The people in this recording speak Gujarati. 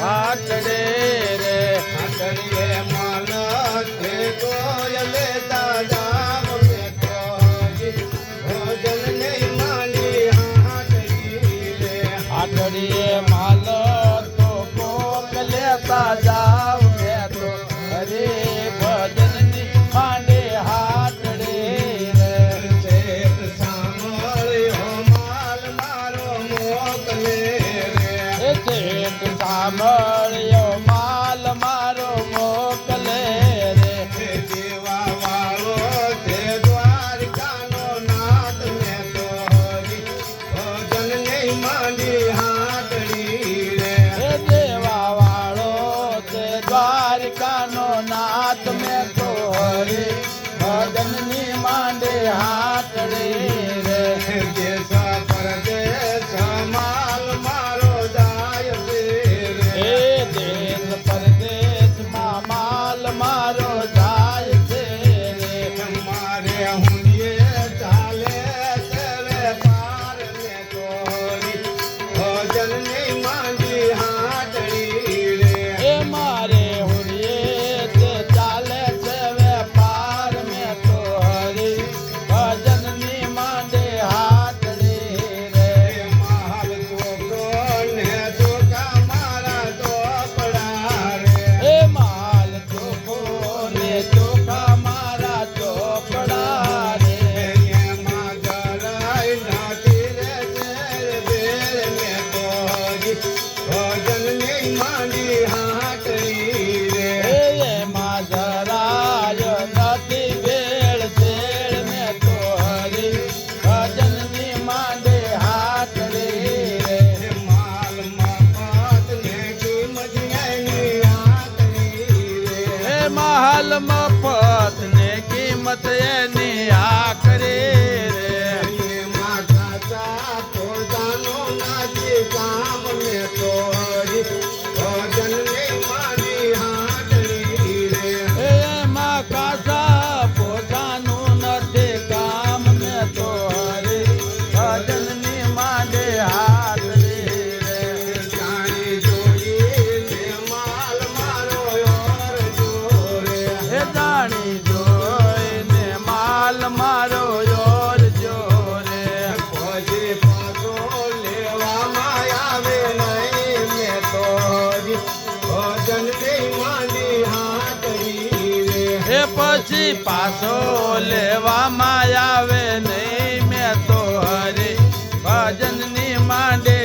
હાથ રે હાથ મળ્યો માલ મારો મોકલે રે. જેવા વાળો તે દ્વારકાનો નાથ ને તો હરી ભજન ને માંડી હાથડી રે. જેવા વાળો તે દ્વારકાનો નાથ મેં તો હરી ભજનની માંડે હા લાલ મફત ને કિંમત એની આખરે પછી પાછો લેવામાં આવે નહીં. મેં તો હરે ભજનની માંડે